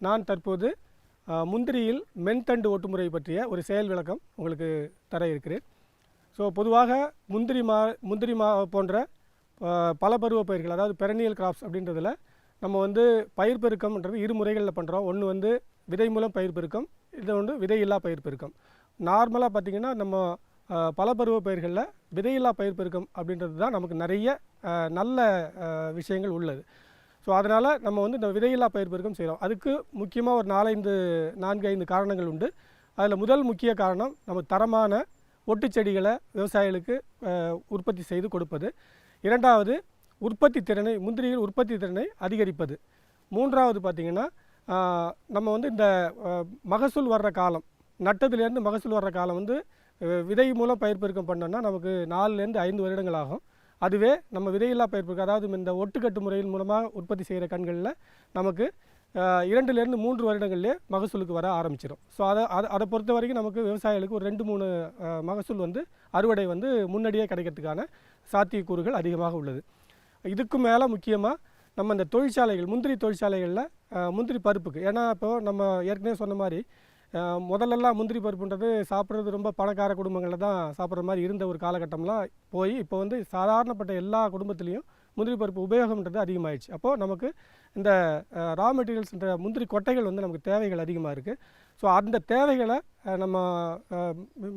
நான் தற்போது முந்திரியில் மென்தண்டு ஒட்டுமுறை பற்றிய ஒரு செயல் விளக்கம் உங்களுக்கு தர இருக்கிறேன். ஸோ பொதுவாக முந்திரி மா முந்திரி மா போன்ற பல பருவ பயிர்கள் அதாவது பெரனியல் கிராப்ஸ் அப்படின்றதில் நம்ம வந்து பயிர் பெருக்கம்ன்றது இரு முறைகளில் பண்ணுறோம் ஒன்று வந்து விதை மூலம் பயிர் பெருக்கம் இது ஒன்று விதையில்லா பயிர் பெருக்கம் நார்மலாக பார்த்திங்கன்னா நம்ம பல பருவ பயிர்களில் விதையில்லா பயிர் பெருக்கம் அப்படின்றது தான் நமக்கு நிறைய நல்ல விஷயங்கள் உள்ளது. ஸோ அதனால் நம்ம வந்து இந்த விதையில்லா பயிர் பெருக்கம் செய்கிறோம் அதுக்கு முக்கியமாக ஒரு நாலஞ்சு நான்கு ஐந்து காரணங்கள் உண்டு. அதில் முதல் முக்கிய காரணம் நம்ம தரமான ஒட்டு செடிகளை விவசாயிகளுக்கு உற்பத்தி செய்து கொடுப்பது. இரண்டாவது உற்பத்தி திறனை முந்திரியில் உற்பத்தி திறனை அதிகரிப்பது. மூன்றாவது பார்த்திங்கன்னா நம்ம வந்து இந்த மகசூல் வர்ற காலம் நட்டத்துலேருந்து மகசூல் வர்ற காலம் வந்து விதை மூலம் பயிர் பெருக்கம் பண்ணோன்னா நமக்கு நாலுலேருந்து ஐந்து வருடங்கள் ஆகும். அதுவே நம்ம விதையில்லா பயிர் பெருக்கம் அதாவது இந்த ஒட்டுக்கட்டு முறையின் மூலமாக உற்பத்தி செய்கிற கண்களில் நமக்கு இரண்டுலேருந்து மூன்று வருடங்கள்லேயே மகசூலுக்கு வர ஆரம்பிச்சிடும் ஸோ அதை அதை அதை பொறுத்த வரைக்கும் நமக்கு விவசாயிகளுக்கு ஒரு ரெண்டு மூணு மகசூல் வந்து அறுவடை வந்து முன்னாடியே கிடைக்கிறதுக்கான சாத்தியக்கூறுகள் அதிகமாக உள்ளது. இதுக்கு மேலே முக்கியமாக நம்ம இந்த தொழிற்சாலைகள் முந்திரி தொழிற்சாலைகளில் முந்திரி பருப்புக்கு. ஏன்னா இப்போது நம்ம ஏற்கனவே சொன்ன மாதிரி முதல்லலாம் முந்திரி பருப்புன்றது சாப்பிட்றது ரொம்ப பணக்கார குடும்பங்களில் தான் சாப்பிட்ற மாதிரி இருந்த ஒரு காலகட்டம்லாம் போய் இப்போ வந்து சாதாரணப்பட்ட எல்லா குடும்பத்துலேயும் முந்திரி பருப்பு உபயோகம்ன்றது அதிகமாகிடுச்சு அப்போது நமக்கு இந்த ரா மெட்டீரியல்ஸ்ன்ற முந்திரி கொட்டைகள் வந்து நமக்கு தேவைகள் அதிகமாக இருக்குது ஸோ அந்த தேவைகளை நம்ம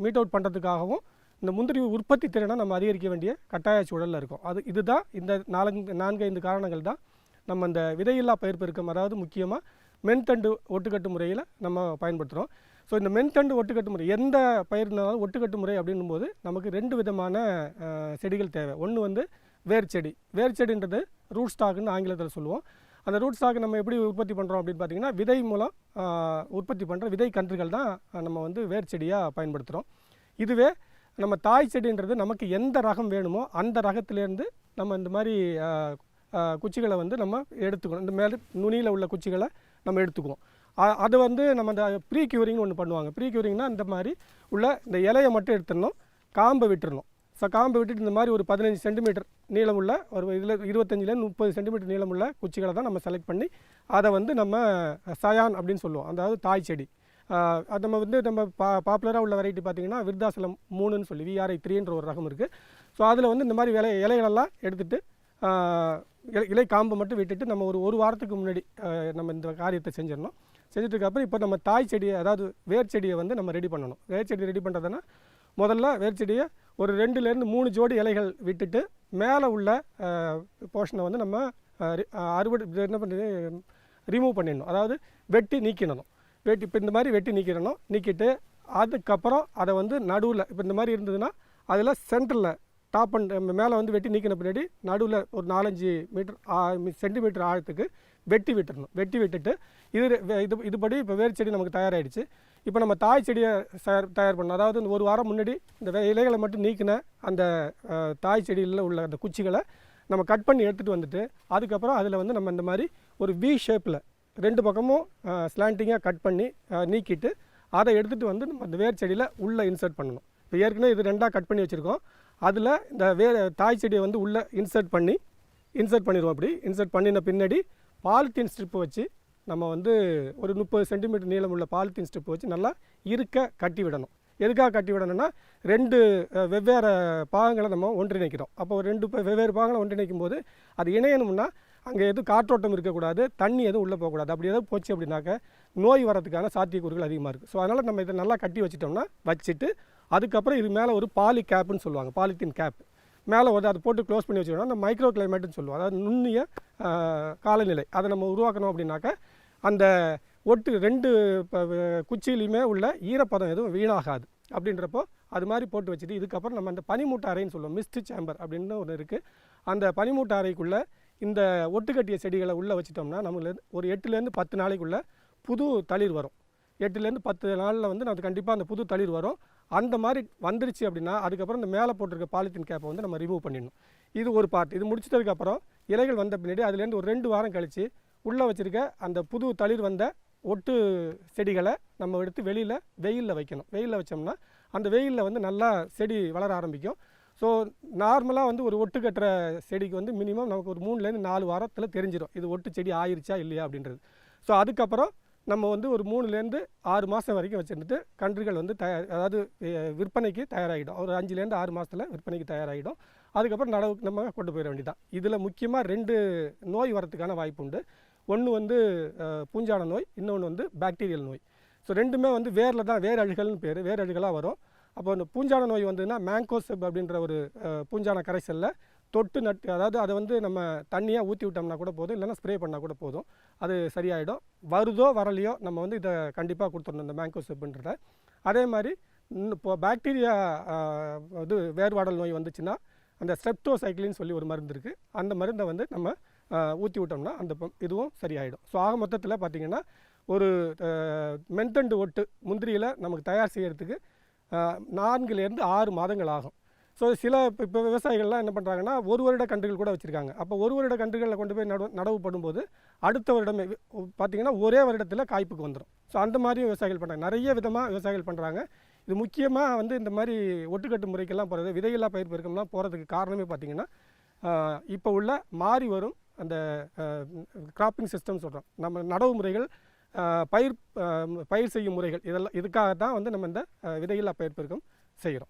மீட் அவுட் பண்ணுறதுக்காகவும் இந்த முந்திரி உற்பத்தி திறனை நம்ம அதிகரிக்க வேண்டிய கட்டாய சூழலில் இருக்கும். அது இதுதான் இந்த நாலஞ்சு நான்கு ஐந்து காரணங்கள் தான். நம்ம இந்த விதையில்லா பயிர் பெருக்கம் அதாவது முக்கியமாக மென்தண்டு ஒட்டுக்கட்டு முறையில் நம்ம பயன்படுத்துகிறோம் ஸோ இந்த மென்தண்டு ஒட்டுக்கட்டு முறை எந்த பயிர்னாலும் ஒட்டுக்கட்டு முறை அப்படின்னும் போது நமக்கு ரெண்டு விதமான செடிகள் தேவை. ஒன்று வந்து வேர் செடி. வேர் செடின்றது ரூட் ஸ்டாக்னு ஆங்கிலத்தில் சொல்லுவோம். அந்த ரூட் ஸ்டாக் நம்ம எப்படி உற்பத்தி பண்ணுறோம் அப்படின்னு பார்த்தீங்கன்னா விதை மூலம் உற்பத்தி பண்ணுற விதை கன்றுகள் தான் நம்ம வந்து வேர் செடியாக பயன்படுத்துகிறோம் இதுவே நம்ம தாய் செடின்றது நமக்கு எந்த ரகம் வேணுமோ அந்த ரகத்திலேருந்து நம்ம இந்த மாதிரி குச்சிகளை வந்து நம்ம எடுத்துக்கணும். இந்த மேலே நுனியில் உள்ள குச்சிகளை நம்ம எடுத்துக்குவோம். அது வந்து நம்ம இந்த ப்ரீ க்யூரிங்னு ஒன்று பண்ணுவாங்க. ப்ரீ க்யூரிங்னா இந்த மாதிரி உள்ள இந்த இலையை மட்டும் எடுத்துடணும். காம்பை விட்டுறணும். ஸோ காம்பை விட்டுட்டு இந்த மாதிரி ஒரு பதினஞ்சு சென்டிமீட்டர் நீளமுள்ள ஒரு இதில் இருபத்தஞ்சிலேருந்து முப்பது சென்டிமீட்டர் நீளமுள்ள குச்சிகளை தான் நம்ம செலக்ட் பண்ணி அதை வந்து நம்ம சயான் அப்படின்னு சொல்லுவோம். அதாவது தாய் செடி. அது நம்ம வந்து நம்ம பா பாப்புலராக உள்ள வெரைட்டி பார்த்திங்கன்னா விருத்தாசலம் மூணுன்னு சொல்லி விஆர்ஐ த்ரீன்ற ஒரு ரகம் இருக்குது ஸோ அதில் வந்து இந்த மாதிரி விலை இலைகளெல்லாம் எடுத்துகிட்டு இலை இலை காம்பை மட்டும் விட்டுட்டு நம்ம ஒரு ஒரு வாரத்துக்கு முன்னாடி நம்ம இந்த காரியத்தை செஞ்சிடணும். செஞ்சதுக்கு இப்போ நம்ம தாய் செடியை அதாவது வேர் செடியை வந்து நம்ம ரெடி பண்ணணும். வேர் செடி ரெடி பண்ணுறதுன்னா முதல்ல வேர் செடியை ஒரு ரெண்டுலேருந்து மூணு ஜோடி இலைகள் விட்டுட்டு மேலே உள்ள போர்ஷனை வந்து நம்ம அறுவடை இது என்ன பண்ணுறது ரிமூவ் பண்ணிடணும். அதாவது வெட்டி நீக்கிடணும். வெட்டி இப்போ இந்த மாதிரி வெட்டி நிற்கிறணும் நிற்கிட்டு அதுக்கப்புறம் அதை வந்து நடுவில் இப்போ இந்த மாதிரி இருந்ததுன்னா அதில் சென்டரில் டாப் அண்ட் மேலே வந்து வெட்டி நீக்கின பின்னாடி நடுவில் ஒரு நாலஞ்சு மீட்டர் சென்டிமீட்டர் ஆழத்துக்கு வெட்டி விட்டுறணும். வெட்டி விட்டுட்டு இது இது இதுபடி இப்போ வேர் செடி நமக்கு தயாராகிடுச்சு இப்போ நம்ம தாய் செடியை தயார் தயார் பண்ணணும். அதாவது இந்த ஒரு வாரம் முன்னாடி இந்த இலைகளை மட்டும் நீக்கின அந்த தாய் செடியில் உள்ள அந்த குச்சிகளை நம்ம கட் பண்ணி எடுத்துகிட்டு வந்துட்டு அதுக்கப்புறம் அதில் வந்து நம்ம இந்த மாதிரி ஒரு வி ஷேப்பில் ரெண்டு பக்கமும் ஸ்லாண்டிங்காக கட் பண்ணி நீக்கிட்டு அதை எடுத்துகிட்டு வந்து நம்ம அந்த வேர் செடியில் உள்ளே இன்சர்ட் பண்ணணும். இப்போ ஏற்கனவே இது ரெண்டாக கட் பண்ணி வச்சுருக்கோம். அதில் இந்த வே தாய் செடியை வந்து உள்ளே இன்சர்ட் பண்ணி இன்சர்ட் பண்ணிடுவோம் அப்படி. இன்சர்ட் பண்ணின பின்னாடி பாலித்தீன் ஸ்ட்ரிப்பு வச்சு நம்ம வந்து ஒரு முப்பது சென்டிமீட்டர் நீளம் உள்ள பாலித்தீன் ஸ்ட்ரிப் வச்சு நல்லா இருக்க கட்டி விடணும். எதுக்காக கட்டி விடணும்னா ரெண்டு வெவ்வேறு பாகங்களை நம்ம ஒன்றிணைக்கிறோம். அப்போ ரெண்டு வெவ்வேறு பாகங்களை ஒன்றிணைக்கும் போது அது இணையணும்னா அங்கே எதுவும் காற்றோட்டம் இருக்கக்கூடாது தண்ணி எதுவும் உள்ளே போகக்கூடாது. அப்படி எதாவது போச்சு அப்படின்னாக்க நோய் வரதுக்கான சாத்தியக்கூறுகள் அதிகமாக இருக்குது ஸோ அதனால் நம்ம இதை நல்லா கட்டி வச்சிட்டோம்னா வச்சுட்டு அதுக்கப்புறம் இது மேலே ஒரு பாலி கேப்புன்னு சொல்லுவாங்க பாலித்தீன் கேப். மேலே வந்து அதை போட்டு க்ளோஸ் பண்ணி வச்சுக்கணும் அந்த மைக்ரோ கிளைமேட்டுன்னு சொல்லுவோம். அதாவது நுண்ணிய காலநிலை. அதை நம்ம உருவாக்கணும் அப்படின்னாக்க அந்த ஒட்டு ரெண்டு குச்சியிலையுமே உள்ள ஈரப்பதம் எதுவும் வீணாகாது. அப்படின்றப்போ அது மாதிரி போட்டு வச்சுட்டு இதுக்கப்புறம் நம்ம அந்த பனிமூட்டை அறைன்னு சொல்லுவோம் மிஸ்ட் சேம்பர் அப்படின்னு ஒன்று இருக்குது அந்த பனிமூட்டை அறைக்குள்ளே இந்த ஒட்டுக்கட்டிய செடிகளை உள்ளே வச்சிட்டோம்னா நம்மளுக்கு ஒரு எட்டுலேருந்து பத்து நாளைக்குள்ளே புது தளிர் வரும். எட்டுலேருந்து பத்து நாளில் வந்து நமக்கு கண்டிப்பாக அந்த புது தளிர் வரும். அந்த மாதிரி வந்துருச்சு அப்படின்னா அதுக்கப்புறம் இந்த மேலே போட்டிருக்க பாலித்தீன் கேப்பை வந்து நம்ம ரிமூவ் பண்ணிடணும். இது ஒரு பார்ட் இது முடிச்சதுக்கப்புறம் இலைகள் வந்த பின்னாடி அதுலேருந்து ஒரு ரெண்டு வாரம் கழித்து உள்ளே வச்சுருக்க அந்த புது தளிர் வந்த ஒட்டு செடிகளை நம்ம எடுத்து வெளியில் வெயிலில் வைக்கணும். வெயிலில் வச்சோம்னா அந்த வெயிலில் வந்து நல்லா செடி வளர ஆரம்பிக்கும். ஸோ நார்மலாக வந்து ஒரு ஒட்டு கட்டுற செடிக்கு வந்து மினிமம் நமக்கு ஒரு மூணுலேருந்து நாலு வாரத்தில் தெரிஞ்சிடும் இது ஒட்டு செடி ஆயிருச்சா இல்லையா அப்படின்றது. ஸோ அதுக்கப்புறம் நம்ம வந்து ஒரு மூணுலேருந்து ஆறு மாதம் வரைக்கும் வச்சுருந்துட்டு கன்றுகள் வந்து தயார் அதாவது விற்பனைக்கு தயாராகிடும். ஒரு அஞ்சுலேருந்து ஆறு மாதத்தில் விற்பனைக்கு தயாராகிடும். அதுக்கப்புறம் நடவுக்கு நம்ம கொண்டு போயிட வேண்டியதான் இதில் முக்கியமாக ரெண்டு நோய் வரத்துக்கான வாய்ப்பு உண்டு. ஒன்று வந்து பூஞ்சான நோய் இன்னொன்று வந்து பாக்டீரியல் நோய். ஸோ ரெண்டுமே வந்து வேரில் தான் வேர் அழுகல்னு பேர். வேர் அழுகலாக வரும். அப்போ அந்த பூஞ்சான நோய் வந்ததுன்னா மேங்கோசெப் அப்படின்ற ஒரு பூஞ்சான கரைசலில் தொட்டு நட்டு அதாவது அதை வந்து நம்ம தண்ணியாக ஊற்றி விட்டோம்னா கூட போதும் இல்லைன்னா ஸ்ப்ரே பண்ணால் கூட போதும். அது சரியாயிடும். வருதோ வரலையோ நம்ம வந்து இதை கண்டிப்பாக கொடுத்துடணும் இந்த மேங்கோசெப்புன்றத அதே மாதிரி இன்னும் இப்போ பாக்டீரியா இது வேர்வாடல் நோய் வந்துச்சுன்னா அந்த ஸ்ட்ரெப்டோசைக்கிளின்னு சொல்லி ஒரு மருந்து இருக்குது அந்த மருந்தை வந்து நம்ம ஊற்றி விட்டோம்னா அந்த இதுவும் சரியாயிடும். ஸோ ஆக மொத்தத்தில் பார்த்தீங்கன்னா ஒரு மென்தண்டு ஒட்டு முந்திரியில் நமக்கு தயார் செய்கிறதுக்கு நான்குலேருந்து ஆறு மாதங்கள் ஆகும் ஸோ சில இப்போ இப்போ விவசாயிகள்லாம் என்ன பண்ணுறாங்கன்னா ஒரு வருட கன்றுகள் கூட வச்சுருக்காங்க. அப்போ ஒரு வருட கன்றுகளில் கொண்டு போய் நடவு நடவு பண்ணும்போது அடுத்த வருடமே பார்த்திங்கன்னா பார்த்தீங்கன்னா ஒரே வருடத்தில் காய்ப்புக்கு வந்துடும் ஸோ அந்த மாதிரியும் விவசாயிகள் பண்ணுறாங்க நிறைய விதமாக விவசாயிகள் பண்ணுறாங்க இது முக்கியமாக வந்து இந்த மாதிரி ஒட்டுக்கட்டு முறைக்கெல்லாம் போகிறது விதையில்லா பயிர் பெருக்கம்லாம் போகிறதுக்கு காரணமே பார்த்திங்கன்னா இப்போ உள்ள மாறி வரும் அந்த கிராப்பிங் சிஸ்டம் சொல்கிறோம் நம்ம நடவு முறைகள் பயிர் பயிர் செய்யும் முறைகள் இதெல்லாம் இதுக்காக தான் வந்து நம்ம இந்த விதையில்லா பயிர் பெருக்கம் செய்கிறோம்